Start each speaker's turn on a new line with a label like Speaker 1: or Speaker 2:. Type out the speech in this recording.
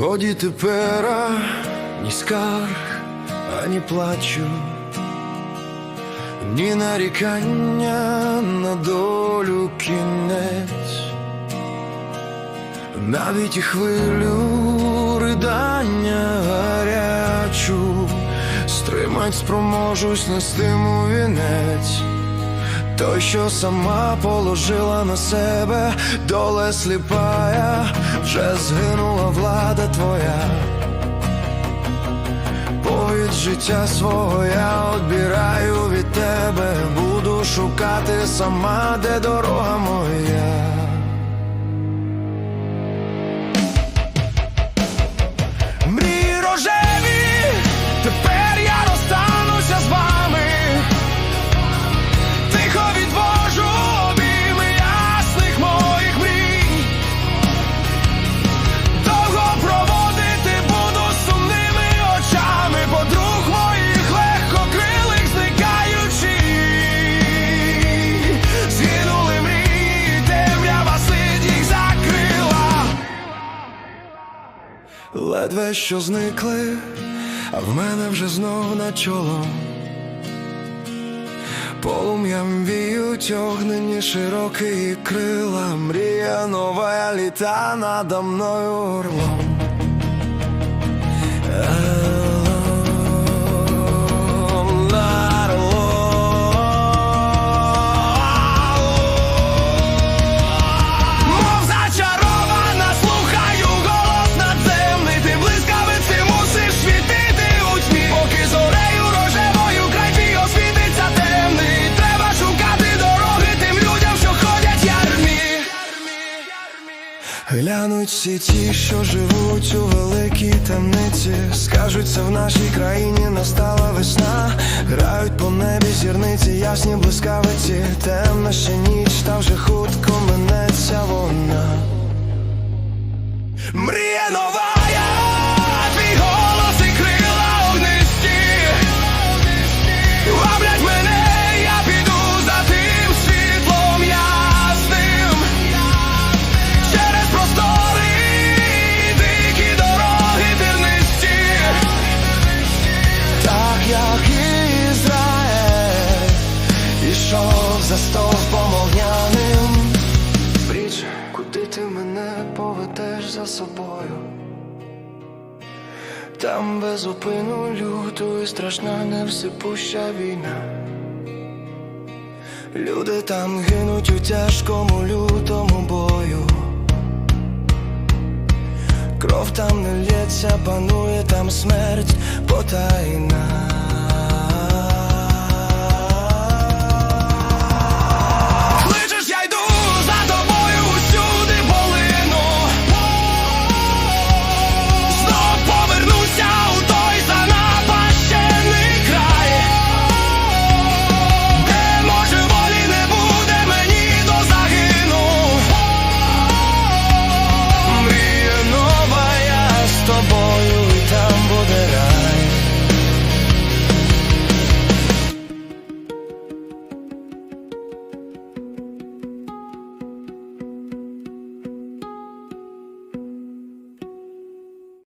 Speaker 1: Годі тепер ні скарг, ані плачу, ні нарікання на долю кінець, навіть і хвилю ридання гарячу, стримать спроможусь нестиму вінець. Той, що сама положила на себе, доле сліпая, вже згинула влада твоя. Повід життя свого я одбираю від тебе, буду шукати сама, де дорога моя. Ледве що зникли, а в мене вже знов на чоло. Полум'ям віють огнені широкі крила, мрія нова літа надо мною орлом. Глянуть всі ті, що живуть у великій темниці, скажуться в нашій країні настала весна, грають по небі зірниці, ясні блискавиці, темна ще ніч, та вже хутко Там безупину люту і страшна невсипуща війна Люди там гинуть у тяжкому лютому бою. Кров там не лється, панує там смерть потайна.